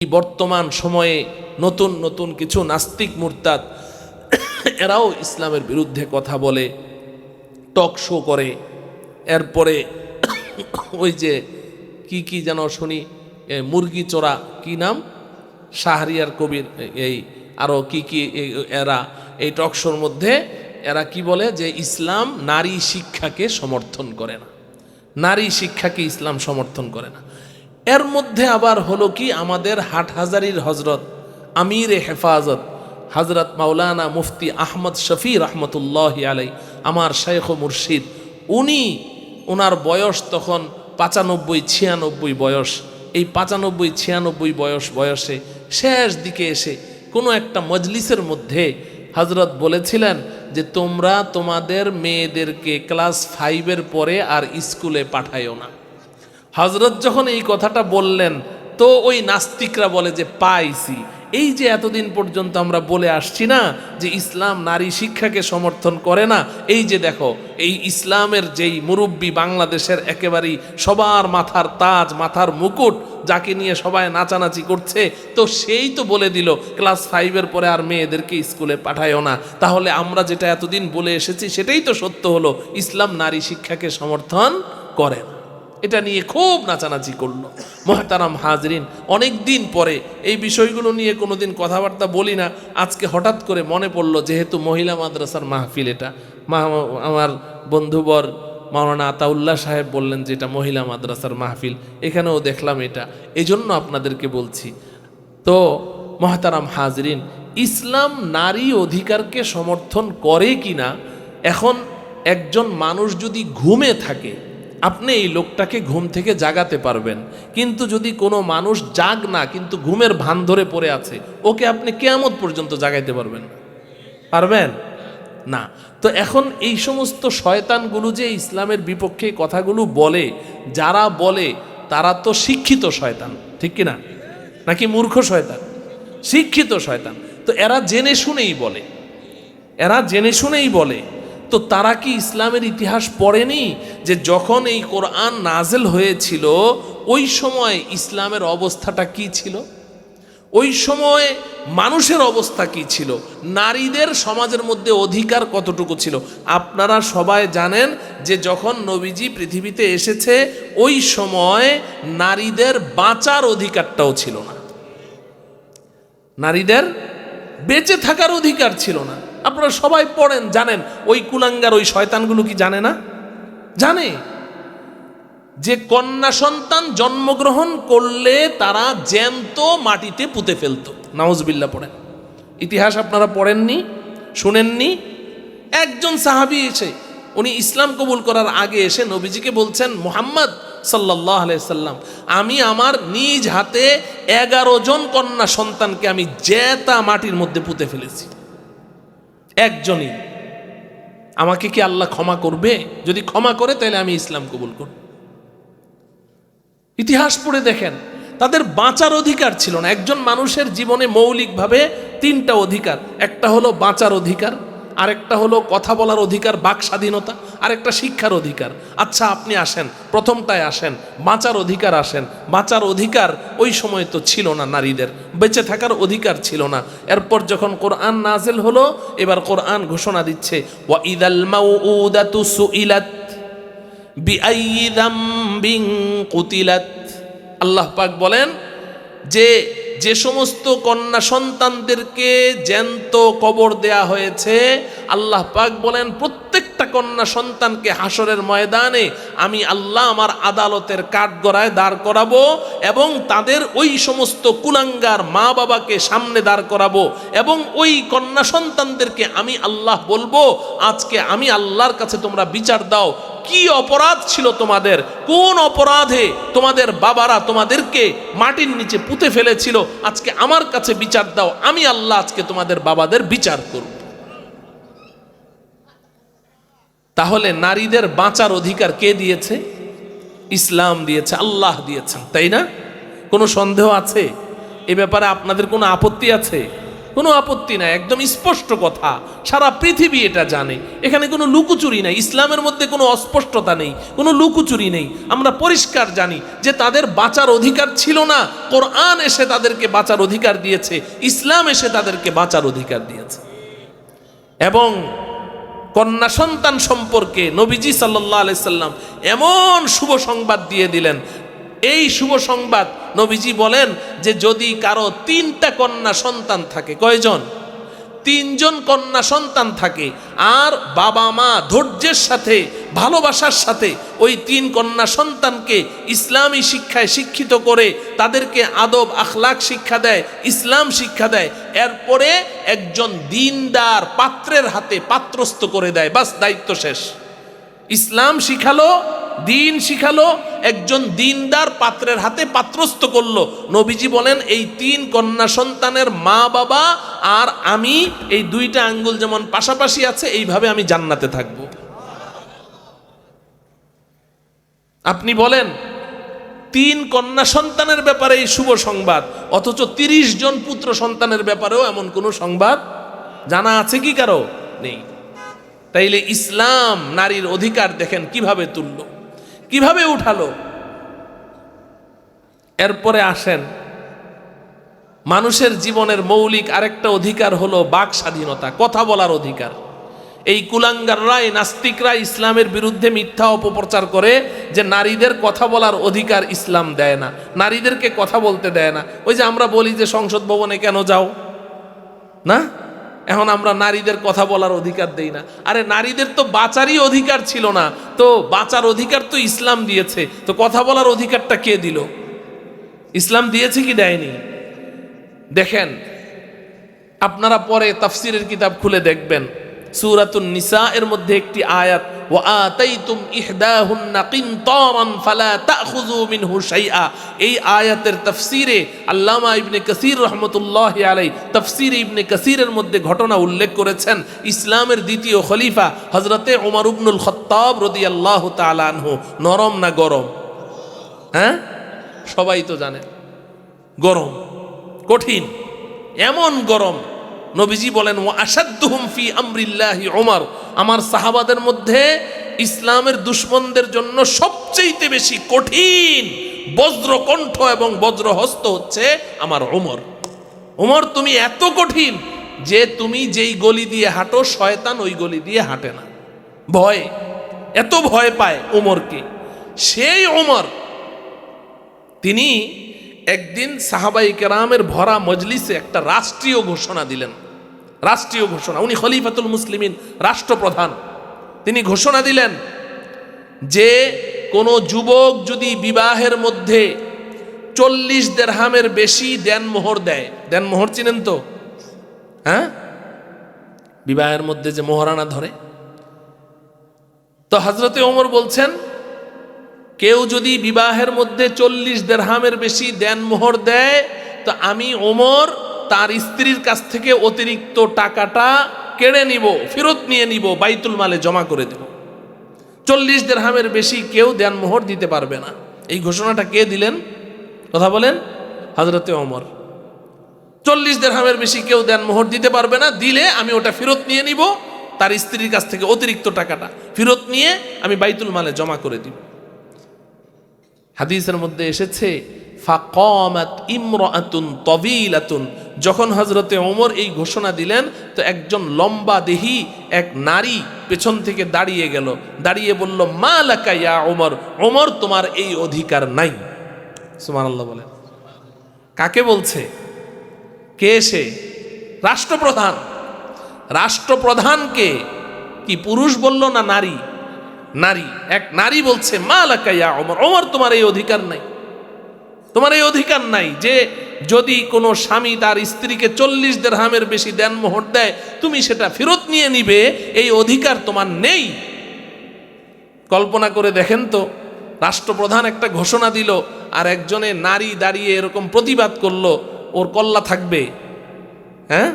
বর্তমান সময়ে নতুন নতুন কিছু নাস্তিক মুরতাদ এরাও ইসলামের বিরুদ্ধে কথা বলে, টক শো করে। এরপরে ওই যে কি কি যেন শুনি মুরগি চোরা, কি নাম? শাহরিয়ার কবির এই আরও কি কি এরা, এই টক শোর মধ্যে এরা কি বলে যে ইসলাম নারী শিক্ষাকে সমর্থন করে না। নারী শিক্ষাকে ইসলাম সমর্থন করে না। এর মধ্যে আবার হলো কি আমাদের হাটহাজারির হজরত আমির হেফাজত, হজরত মাওলানা মুফতি আহমদ শফি রহমতুল্লাহ আলাই আমার শেখ মুর্শিদ। উনি ওনার বয়স তখন পাঁচানব্বই, ছিয়ানব্বই বয়স। এই পাঁচানব্বই, ছিয়ানব্বই বয়স বয়সে শেষ দিকে এসে কোনো একটা মজলিসের মধ্যে হজরত বলেছিলেন যে, তোমরা তোমাদের মেয়েদেরকে ক্লাস ফাইভের পরে আর স্কুলে পাঠায়ও না। হজরত যখন এই কথাটা বললেন, তো ওই নাস্তিকরা বলে যে, পাইছি। এই যে এতদিন পর্যন্ত আমরা বলে আসছি না যে, ইসলাম নারী শিক্ষাকে সমর্থন করে না, এই যে দেখো, এই ইসলামের যেই মুরব্বী বাংলাদেশের একেবারেই সবার মাথার তাজ, মাথার মুকুট, যাকে নিয়ে সবাই নাচানাচি করছে, তো সেই তো বলে দিল, ক্লাস ফাইভের পরে আর মেয়েদেরকে স্কুলে পাঠায়ও না। তাহলে আমরা যেটা এতদিন বলে এসেছি, সেটাই তো সত্য হলো, ইসলাম নারী শিক্ষাকে সমর্থন করে না। এটা নিয়ে খুব নাচানাচি করল। মহাতারাম হাজরিন অনেক দিন পরে এই বিষয়গুলো নিয়ে কোনোদিন কথাবার্তা বলি না। আজকে হঠাৎ করে মনে পড়ল যেহেতু মহিলা মাদ্রাসার মাহফিল এটা। আমার বন্ধুবর মাওলানা আতাউল্লাহ সাহেব বললেন যে এটা মহিলা মাদ্রাসার মাহফিল, এখানেও দেখলাম এটা। এই জন্য আপনাদেরকে বলছি। তো মহাতারাম হাজরিন, ইসলাম নারী অধিকারকে সমর্থন করে কিনা? এখন একজন মানুষ যদি ঘুমে থাকে আপনি এই লোকটাকে ঘুম থেকে জাগাতে পারবেন। কিন্তু যদি কোনো মানুষ জাগ না, কিন্তু ঘুমের ভান ধরে পড়ে আছে, ওকে আপনি কেয়ামত পর্যন্ত জাগাইতে পারবেন। পারবেন? না। তো এখন এই সমস্ত শয়তানগুলো যে ইসলামের বিপক্ষে কথাগুলো বলে, যারা বলে, তারা তো শিক্ষিত শয়তান, ঠিক কি না নাকি মূর্খ শয়তান? শিক্ষিত শয়তান। তো এরা জেনে শুনেই বলে। এরা জেনে শুনেই বলে। তো তারা কি ইসলামের ইতিহাস পড়েনি যে যখন এই কোরআন নাজেল হয়েছিল, ওই সময় ইসলামের অবস্থাটা কি ছিল? ওই সময় মানুষের অবস্থা কি ছিল? নারীদের সমাজের মধ্যে অধিকার কতটুকু ছিল? আপনারা সবাই জানেন যে যখন নবীজি পৃথিবীতে এসেছে, ওই সময় নারীদের বাঁচার অধিকারটাও ছিল না। নারীদের বেঁচে থাকার অধিকার ছিল না। আপনারা সবাই পড়েন, জানেন। ওই কুলাঙ্গার, ওই শয়তানগুলো কি জানে না? জানে। যে কন্যা সন্তান জন্মগ্রহণ করলে তারা জ্যান্ত মাটিতে পুঁতে ফেলতো। নাউজবিল্লা পড়েন। ইতিহাস আপনারা পড়েননি, শুনেননি? একজন সাহাবি এসে, উনি ইসলাম কবুল করার আগে এসে নবীজিকে বলছেন, মোহাম্মদ সাল্লাহ সাল্লাম আমি আমার নিজ হাতে এগারো জন কন্যা সন্তানকে আমি জেতা মাটির মধ্যে পুঁতে ফেলেছি। একজনই। আমাকে কি আল্লাহ ক্ষমা করবে? যদি ক্ষমা করে, তাহলে আমি ইসলাম কবুল করব। ইতিহাস পড়ে দেখেন, তাদের বাঁচার অধিকার ছিল না। একজন মানুষের জীবনে মৌলিকভাবে তিনটা অধিকার। একটা হলো বাঁচার অধিকার আরেকটা হলো কথা বলার অধিকার, বাক স্বাধীনতা, আরেকটা শিক্ষার অধিকার। আচ্ছা আপনি আসেন, প্রথমটায় আসেন, বাঁচার অধিকার আসেন। বাঁচার অধিকার ওই সময় তো ছিল না নারীদের, বেঁচে থাকার অধিকার ছিল না। এরপর যখন কোরআন নাজেল হলো, এবার কোরআন ঘোষণা দিচ্ছে ওয়া আল্লাহ পাক বলেন যে যে সমস্ত কন্যা সন্তানদেরকে জ্যান্ত কবর দেয়া হয়েছে, আল্লাহ পাক বলেন, প্রত্যেকটা কন্যা সন্তানকে হাসরের ময়দানে আমি আল্লাহ আমার আদালতের কাঠগড়ায় দাঁড় করাবো এবং তাদের ওই সমস্ত কুলাঙ্গার মা বাবাকে সামনে দাঁড় করাবো এবং ওই কন্যা সন্তানদেরকে আমি আল্লাহ বলব, আজকে আমি আল্লাহর কাছে তোমরা বিচার দাও। কি অপরাধ ছিল তোমাদের? কোন অপরাধে তোমাদের বাবারা তোমাদেরকে মাটির নিচে পুঁতে ফেলেছিল? আজকে আমার কাছে বিচার দাও, আমি আল্লাহ আজকে তোমাদের বাবাদের বিচার করব। তাহলে নারীদের বাঁচার অধিকার কে দিয়েছে? ইসলাম দিয়েছে, আল্লাহ দিয়েছেন, তাই না? কোনো সন্দেহ আছে? এ ব্যাপারে আপনাদের কোনো আপত্তি আছে? কোনো আপত্তি নাই, একদম স্পষ্ট কথা। সারা পৃথিবী এটা জানে। এখানে কোনো লুকুচুরি নাই, ইসলামের মধ্যে কোনো অস্পষ্টতা নেই, কোনো লুকুচুরি নেই। আমরা পরিষ্কার জানি যে তাদের বাঁচার অধিকার ছিল না। কোরআন এসে তাদেরকে বাঁচার অধিকার দিয়েছে, ইসলাম এসে তাদেরকে বাঁচার অধিকার দিয়েছে। এবং কন্যা সন্তান সম্পর্কে নবীজি সাল্লাহ আলাইসাল্লাম এমন শুভ সংবাদ দিয়ে দিলেন এই শুভ সংবাদ নবীজি বলেন যে যদি কারও তিনটা কন্যা সন্তান থাকে, কয়জন? তিনজন কন্যা সন্তান থাকে, আর বাবা মা ধৈর্যের সাথে, ভালোবাসার সাথে ওই তিন কন্যা সন্তানকে ইসলামী শিক্ষায় শিক্ষিত করে তাদেরকে আদব আখলাক শিক্ষা দেয়, ইসলাম শিক্ষা দেয়, এরপরে একজন দিনদার পাত্রের হাতে পাত্রস্থ করে দেয়, বাস, দায়িত্ব শেষ। ইসলাম শিখালো দিন শিখালো, একজন দিনদার পাত্রের হাতে পাত্রস্থ করল। নবীজি বলেন, এই তিন কন্যা সন্তানের মা বাবা আর আমি, এই দুইটা আঙ্গুল যেমন পাশাপাশি আছে, এইভাবে আমি জান্নাতে থাকব। আপনি বলেন, তিন কন্যা সন্তানের ব্যাপারে এই শুভ সংবাদ, অথচ তিরিশ জন পুত্র সন্তানের ব্যাপারেও এমন কোনো সংবাদ জানা আছে কি কারও? নেই। তাইলে ইসলাম নারীর অধিকার দেখেন কীভাবে তুলল। কীভাবে উঠালো? এরপরে আসেন, মানুষের জীবনের মৌলিক আরেকটা অধিকার হলো বাক স্বাধীনতা, কথা বলার অধিকার। এই কুলাঙ্গাররাই নাস্তিকরা ইসলামের বিরুদ্ধে মিথ্যা অপপ্রচার করে যে নারীদের কথা বলার অধিকার ইসলাম দেয় না, নারীদেরকে কথা বলতে দেয় না। ওই যে আমরা বলি যে সংসদ ভবনে কেন যাও? না? এখন আমরা নারীদের কথা বলার অধিকার দেই না। আরে নারীদের তো বাঁচারই অধিকার ছিল না। তো বাঁচার অধিকার তো ইসলাম দিয়েছে। তো কথা বলার অধিকারটা কে দিল? ইসলাম দিয়েছে কি দেয়নি? দেখেন, আপনারা পরে তাফসিরের কিতাব খুলে দেখবেন। সূরাতুন নিসা এর মধ্যে একটি আয়াত এই আয়াতের তাফসিরে আল্লামা ইবনে রহমতুল্লাহ তাফসির ইবনে মধ্যে ঘটনা উল্লেখ করেছেন ইসলামের দ্বিতীয় খলিফা হজরতে আনহু। নরম না গরম? হ্যাঁ? সবাই তো জানে। গরম। কঠিন। এমন গরম নবীজি বলেন ও আসাদ্দুহুম ফি আমরিল্লাহি ওমর আমার সাহাবাদের মধ্যে ইসলামের দুশ্মনদের জন্য সবচেয়ে বেশি কঠিন বজ্রকণ্ঠ এবং বজ্রহস্ত হচ্ছে আমার ওমর ওমর তুমি এত কঠিন যে তুমি যেই গলি দিয়ে হাঁটো, শয়তান ওই গলি দিয়ে হাঁটে না। ভয়, এত ভয় পায় ওমরকে সেই ওমর তিনি একদিন সাহাবাই কেরামের ভরা মজলিসে একটা রাষ্ট্রীয় ঘোষণা দিলেন। রাষ্ট্রীয় ঘোষণা। উনি খলিফাতুল মুসলিমিন, রাষ্ট্রপ্রধান। তিনি ঘোষণা দিলেন যে, কোনো যুবক যদি বিবাহের মধ্যে চল্লিশ দেড়হামের বেশি দেনমোহর দেয় দেনমোহর চিনেন তো? হ্যাঁ? বিবাহের মধ্যে যে মোহরানা ধরে। তো হজরতে ওমর বলছেন কেউ যদি বিবাহের মধ্যে চল্লিশ দেড়হামের বেশি দেনমোহর দেয়, তো আমি ওমর তার স্ত্রীর কাছ থেকে অতিরিক্ত টাকাটা কেড়ে নিব, ফেরত নিয়ে নিব, বাইতুল মালে জমা করে দেব। চল্লিশ দেড়হামের বেশি কেউ দেনমোহর দিতে পারবে না। এই ঘোষণাটা কে দিলেন? কথা বলেন হজরতে ওমর। চল্লিশ দেড়হামের বেশি কেউ দেনমোহর দিতে পারবে না, দিলে আমি ওটা ফেরত নিয়ে নিব, তার স্ত্রীর কাছ থেকে অতিরিক্ত টাকাটা ফেরত নিয়ে আমি বাইতুল মালে জমা করে দিব। হাদিসের মধ্যে এসেছে যখন হজরতে ওমর এই ঘোষণা দিলেন, তো একজন লম্বা দেহি এক নারী পেছন থেকে দাঁড়িয়ে গেল। দাঁড়িয়ে বলল, মা লাকা ইয়া ওমর? ওমর তোমার এই অধিকার নাই। সুবহানাল্লাহ বলেন। কাকে বলছে? কে সে? রাষ্ট্রপ্রধান। রাষ্ট্রপ্রধানকে কি পুরুষ বলল না নারী? নারী, এক নারী বলছে মা লাকাইয়া অমর অমর তোমার এই অধিকার নাই। তোমার এই অধিকার নাই যে যদি কোনো স্বামী তার স্ত্রীকে চল্লিশ দেড়হামের বেশি দেন মোহর দেয়, তুমি সেটা ফেরত নিয়ে নিবে, এই অধিকার তোমার নেই। কল্পনা করে দেখেন তো, রাষ্ট্রপ্রধান একটা ঘোষণা দিল, আর একজনে নারী দাঁড়িয়ে এরকম প্রতিবাদ করল, ওর কল্লা থাকবে। হ্যাঁ?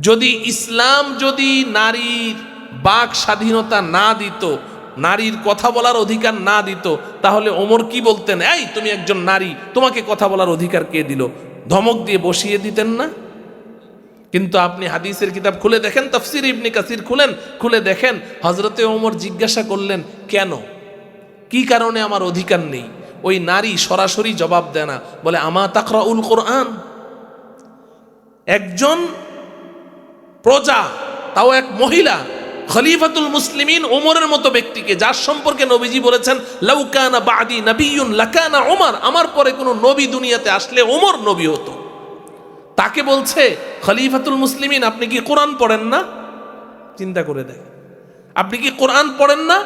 যদি ইসলাম যদি নারীর বাক স্বাধীনতা না দিত, নারীর কথা বলার অধিকার না দিত, তাহলে ওমর কি বলতেন? এই, তুমি একজন নারী, তোমাকে কথা বলার অধিকার কে দিল? ধমক দিয়ে বসিয়ে দিতেন না? কিন্তু আপনি হাদিসের কিতাব খুলে দেখেন, তফসির ইবনি কাসির খুলেন, খুলে দেখেন হজরতে ওমর জিজ্ঞাসা করলেন, কেন? কি কারণে আমার অধিকার নেই? ওই নারী সরাসরি জবাব দেয় না, বলে, আমা তাকরা উল কোরআন। একজন প্রজা, তাও এক মহিলা খলিফাতুল মুসলিমিন ওমরের মতো ব্যক্তিকে, যার সম্পর্কে নবীজি বলেছেন লাউকানা বাদি নবিয়ুন লাকানা ওমর। আমার পরে কোনো নবী দুনিয়াতে আসলে ওমর নবী হতো। তাকে বলছে, খলিফাতুল মুসলিমিন, আপনি কি কোরআন পড়েন না? চিন্তা করে দেখ। আপনি কি কোরআন পড়েন না?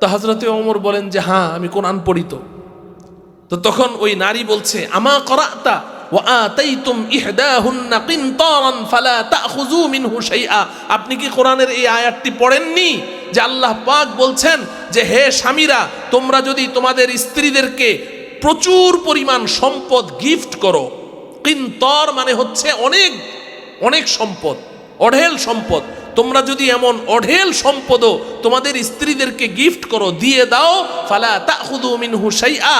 তো হজরতে ওমর বলেন যে হ্যাঁ আমি কোরআন পড়ি তো। তো তখন ওই নারী বলছে, আমা করাতা وآتيتم إحداهن قنطارا فلا تأخذوا منه شيئا আপনি কি কোরআনের এই আয়াতটি পড়েননি যে আল্লাহ পাক বলছেন যে হে স্বামীরা তোমরা যদি তোমাদের স্ত্রীদেরকে প্রচুর পরিমাণ সম্পদ গিফট করো কিন্তর মানে হচ্ছে অনেক অনেক সম্পদ অঢেল সম্পদ তোমরা যদি এমন অঢেল সম্পদও তোমাদের স্ত্রীদেরকে গিফট করো দিয়ে দাও ফালা তাখুদু মিনহু শাইআ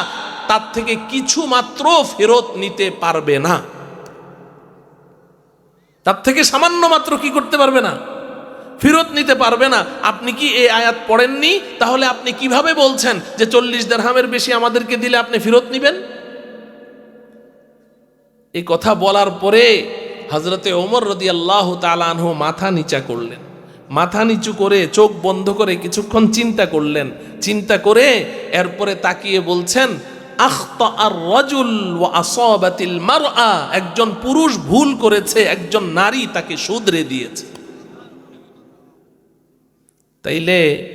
তার থেকে কিছু মাত্র ফেরত নিতে পারবে না। তার থেকে সামান্য মাত্র কি করতে পারবে না? ফেরত নিতে পারবে না। আপনি কি এই আয়াত পড়েননি? তাহলে আপনি কীভাবে বলছেন যে চল্লিশ দেড়হামের বেশি আমাদেরকে দিলে আপনি ফেরত নিবেন? এই কথা বলার পরে হজরতে ওমর রদি আল্লাহ তালানহ মাথা নিচা করলেন। মাথা নিচু করে চোখ বন্ধ করে কিছুক্ষণ চিন্তা করলেন। চিন্তা করে এরপরে তাকিয়ে বলছেন একজন পুরুষ ভুল করেছে, একজন নারী তাকে শুধরে দিয়েছে। তাইলে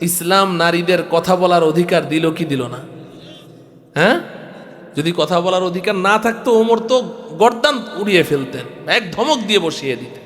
ইসলাম নারীদের কথা বলার অধিকার দিল কি দিল না? হ্যাঁ? যদি কথা বলার অধিকার না থাকতো, ওমর তো গর্দান উড়িয়ে ফেলতেন, এক ধমক দিয়ে বসিয়ে দিতেন।